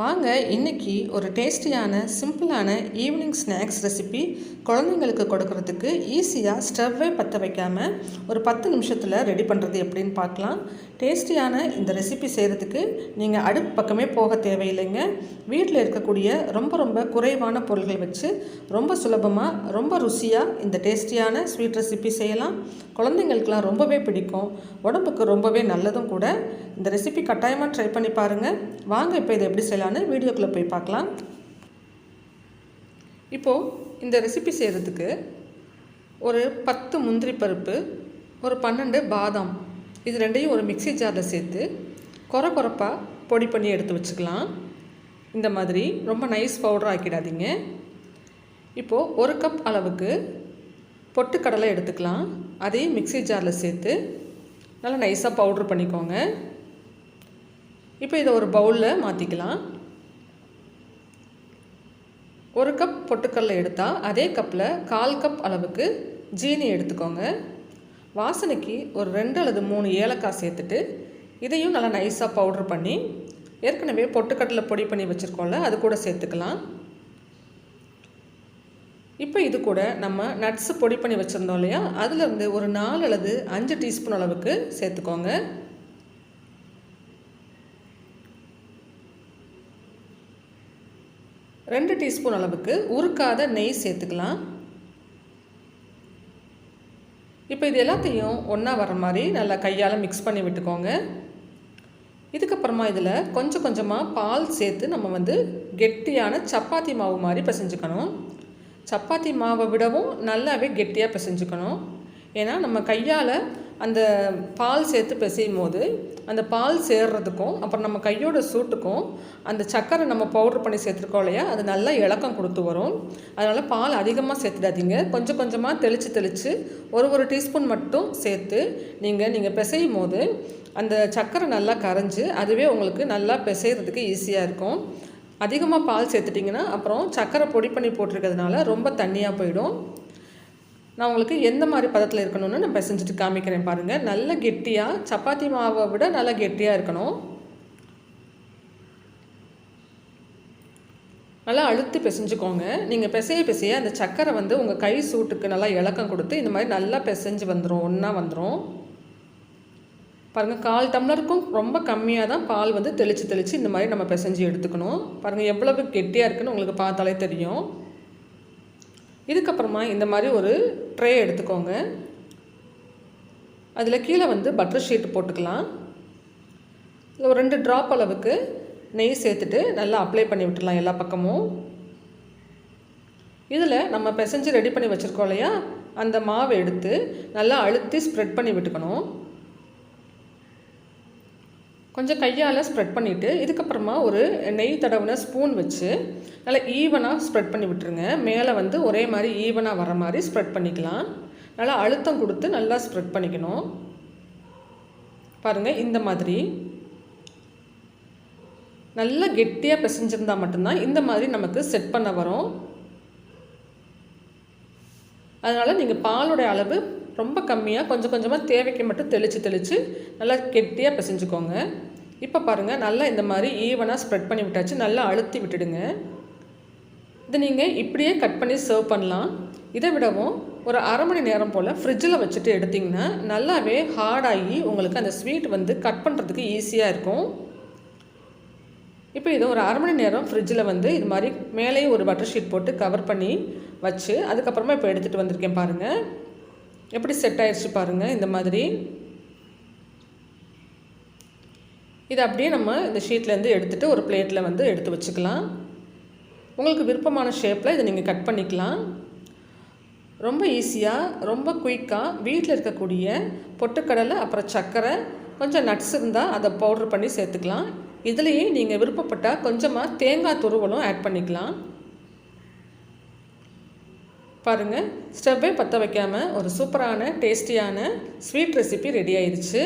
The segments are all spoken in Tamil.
வாங்க இன்னைக்கு ஒரு டேஸ்டியான சிம்பிளான ஈவினிங் ஸ்நாக்ஸ் ரெசிபி குழந்தைங்களுக்கு கொடுக்கறதுக்கு ஈஸியாக ஸ்டவ்வே பற்ற வைக்காமல் ஒரு பத்து நிமிஷத்தில் ரெடி பண்ணுறது எப்படின்னு பார்க்கலாம். டேஸ்டியான இந்த ரெசிபி செய்கிறதுக்கு நீங்கள் அடுப்பு பக்கமே போக தேவையில்லைங்க. வீட்டில் இருக்கக்கூடிய ரொம்ப ரொம்ப குறைவான பொருள்கள் வச்சு ரொம்ப சுலபமாக ரொம்ப ருசியாக இந்த டேஸ்டியான ஸ்வீட் ரெசிபி செய்யலாம். குழந்தைங்களுக்கெலாம் ரொம்பவே பிடிக்கும். உடம்புக்கு ரொம்பவே நல்லதும் கூட. இந்த ரெசிபி கட்டாயமாக ட்ரை பண்ணி பாருங்கள் வாங்க இப்போ இதை எப்படி செய்யலாம்? செய்யலான்னு வீடியோக்குள்ளே போய் பார்க்கலாம். இப்போது இந்த ரெசிபி செய்கிறதுக்கு ஒரு பத்து முந்திரி பருப்பு ஒரு பன்னெண்டு பாதாம் இது ரெண்டையும் ஒரு மிக்ஸி ஜாரில் சேர்த்து கொர கொரப்பாக பொடி பண்ணி எடுத்து வச்சுக்கலாம். இந்த மாதிரி ரொம்ப நைஸ் பவுடர் ஆக்கிடாதீங்க. இப்போது ஒரு கப் அளவுக்கு பொட்டுக்கடலை எடுத்துக்கலாம். அதையும் மிக்ஸி ஜாரில் சேர்த்து நல்லா நைஸாக பவுட்ரு பண்ணிக்கோங்க. இப்போ இதை ஒரு பவுலில் மாற்றிக்கலாம் ஒரு கப் பொட்டுக்கல்ல எடுத்தால் அதே கப்பில் கால் கப் அளவுக்கு ஜீனி எடுத்துக்கோங்க. வாசனைக்கு ஒரு ரெண்டு அல்லது மூணு ஏலக்காய் சேர்த்துட்டு இதையும் நல்லா நைஸாக பவுட்ரு பண்ணி ஏற்கனவே பொட்டுக்கடலை பொடி பண்ணி வச்சுருக்கோம்ல அது கூட சேர்த்துக்கலாம். இப்போ இது கூட நம்ம நட்ஸு பொடி பண்ணி வச்சுருந்தோம் இல்லையா அதுலேருந்து ஒரு நாலு அல்லது அஞ்சு டீஸ்பூன் அளவுக்கு சேர்த்துக்கோங்க. ரெண்டு டீஸ்பூன் அளவுக்கு உருக்காத நெய் சேர்த்துக்கலாம். இப்போ இது எல்லாத்தையும் ஒன்றா வர மாதிரி நல்லா கையால் மிக்ஸ் பண்ணி விட்டுக்கோங்க. இதுக்கப்புறமா இதில் கொஞ்சம் கொஞ்சமாக பால் சேர்த்து நம்ம வந்து கெட்டியான சப்பாத்தி மாவு மாதிரி பிசைஞ்சுக்கணும். சப்பாத்தி மாவை விடவும் நல்லாவே கெட்டியாக பிசைஞ்சுக்கணும். ஏன்னா நம்ம கையால் அந்த பால் சேர்த்து பிசையும் போது அந்த பால் சேர்றதுக்கும் அப்புறம் நம்ம கையோட சூட்டுக்கும் அந்த சக்கரை நம்ம பவுட்ரு பண்ணி சேர்த்துருக்கோம் இல்லையா அது நல்லா இலக்கம் கொடுத்து வரும். அதனால் பால் அதிகமாக சேர்த்துடாதீங்க. கொஞ்சம் கொஞ்சமாக தெளித்து தெளித்து ஒரு ஒரு டீஸ்பூன் மட்டும் சேர்த்து நீங்கள் நீங்கள் பிசையும் போது அந்த சக்கரை நல்லா கரைஞ்சி அதுவே உங்களுக்கு நல்லா பிசைகிறதுக்கு ஈஸியாக இருக்கும். அதிகமாக பால் சேர்த்துட்டிங்கன்னா அப்புறம் சக்கரை பொடி பண்ணி போட்டிருக்கிறதுனால ரொம்ப தண்ணியாக போயிடும். நான் உங்களுக்கு எந்த மாதிரி பதத்தில் இருக்கணும்னு நான் பிசைஞ்சிட்டு காமிக்கிறேன் பாருங்கள் நல்ல கெட்டியாக சப்பாத்தி மாவை விட நல்லா கெட்டியாக இருக்கணும். நல்லா அழுத்தி பிசைஞ்சுக்கோங்க. நீங்கள் பிசைய பிசைய அந்த சக்கரை வந்து உங்கள் கை சூட்டுக்கு நல்லா இலக்கம் கொடுத்து இந்த மாதிரி நல்லா பிசைஞ்சு வந்துடும் ஒன்றா வந்துடும் பாருங்கள் கால் டம்ளருக்கும் ரொம்ப கம்மியாக தான் பால் வந்து தெளித்து தெளித்து இந்த மாதிரி நம்ம பிசைஞ்சு எடுத்துக்கணும். பாருங்கள் எவ்வளவு கெட்டியாக இருக்குன்னு உங்களுக்கு பார்த்தாலே தெரியும். இதுக்கப்புறமா இந்த மாதிரி ஒரு ட்ரே எடுத்துக்கோங்க. அதில் கீழே வந்து பட்டர் ஷீட் போட்டுக்கலாம். ஒரு ரெண்டு ட்ராப் அளவுக்கு நெய் சேர்த்துட்டு நல்லா அப்ளை பண்ணி விட்டுடலாம் எல்லா பக்கமும். இதில் நம்ம பிசைஞ்சு ரெடி பண்ணி வச்சுருக்கோம் இல்லையா? அந்த மாவை எடுத்து நல்லா அழுத்தி ஸ்ப்ரெட் பண்ணி விட்டுக்கணும். கொஞ்சம் கையால் ஸ்ப்ரெட் பண்ணிவிட்டு இதுக்கப்புறமா ஒரு நெய் தடவின ஸ்பூன் வச்சு நல்லா ஈவனாக ஸ்ப்ரெட் பண்ணி விட்டுருங்க. மேலே வந்து ஒரே மாதிரி ஈவனாக வர மாதிரி ஸ்ப்ரெட் பண்ணிக்கலாம். நல்லா அழுத்தம் கொடுத்து நல்லா ஸ்ப்ரெட் பண்ணிக்கணும். பாருங்கள் இந்த மாதிரி. நல்லா கெட்டியாக பிசைஞ்சிருந்தால் மட்டும்தான் இந்த மாதிரி நமக்கு செட் பண்ண வரும். அதனால் நீங்கள் பாலுடைய அளவு ரொம்ப கம்மியாக கொஞ்சம் கொஞ்சமாக தேவைக்கு மட்டும் தெளித்து தெளித்து நல்லா கெட்டியாக பிசைஞ்சுக்கோங்க. இப்போ பாருங்கள் நல்லா இந்த மாதிரி ஈவனாக ஸ்ப்ரெட் பண்ணி விட்டாச்சு. நல்லா அழுத்தி விட்டுடுங்க. இதை நீங்கள் இப்படியே கட் பண்ணி சர்வ் பண்ணலாம். இதை விடவும் ஒரு அரை மணி நேரம் போல் ஃப்ரிட்ஜில் வச்சுட்டு எடுத்திங்கன்னா நல்லாவே ஹார்டாகி உங்களுக்கு அந்த ஸ்வீட் வந்து கட் பண்ணுறதுக்கு ஈஸியாக இருக்கும். இப்போ இதை ஒரு அரை மணி நேரம் ஃப்ரிட்ஜில் வந்து இது மாதிரி மேலேயும் ஒரு பட்டர் ஷீட் போட்டு கவர் பண்ணி வச்சு அதுக்கப்புறமா இப்போ எடுத்துகிட்டு வந்திருக்கேன் பாருங்கள் எப்படி செட் ஆயிடுச்சு பாருங்கள் இந்த மாதிரி. இதை அப்படியே நம்ம இந்த ஷீட்லேருந்து எடுத்துகிட்டு ஒரு பிளேட்டில் வந்து எடுத்து வச்சுக்கலாம். உங்களுக்கு விருப்பமான ஷேப்பில் இதை நீங்கள் கட் பண்ணிக்கலாம். ரொம்ப ஈஸியாக ரொம்ப குயிக்காக வீட்டில் இருக்கக்கூடிய பொட்டுக்கடலை அப்புறம் சர்க்கரை கொஞ்சம் நட்ஸ் இருந்தால் அதை பவுட்ரு பண்ணி சேர்த்துக்கலாம். இதுலேயே நீங்கள் விருப்பப்பட்டால் கொஞ்சமாக தேங்காய் துருவலும் ஆட் பண்ணிக்கலாம். பாருங்கள் ஸ்டவ்வே பற்ற வைக்காமல் ஒரு சூப்பரான டேஸ்டியான ஸ்வீட் ரெசிபி ரெடி ஆயிடுச்சு.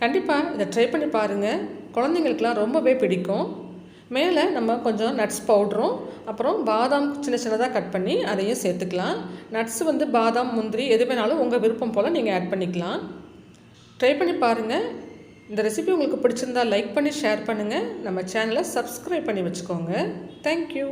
கண்டிப்பாக இதை ட்ரை பண்ணி பாருங்கள் குழந்தைங்களுக்கெலாம் ரொம்பவே பிடிக்கும். மேலே நம்ம கொஞ்சம் நட்ஸ் பவுடரும் அப்புறம் பாதாம் சின்ன சின்னதாக கட் பண்ணி அதையும் சேர்த்துக்கலாம். நட்ஸ் வந்து பாதாம் முந்திரி எது வேணாலும் உங்கள் விருப்பம் போல் நீங்கள் ஆட் பண்ணிக்கலாம். ட்ரை பண்ணி பாருங்கள் இந்த ரெசிபி உங்களுக்கு பிடிச்சிருந்தா லைக் பண்ணி ஷேர் பண்ணுங்கள் நம்ம சேனலை சப்ஸ்கிரைப் பண்ணி வச்சுக்கோங்க. தேங்க்யூ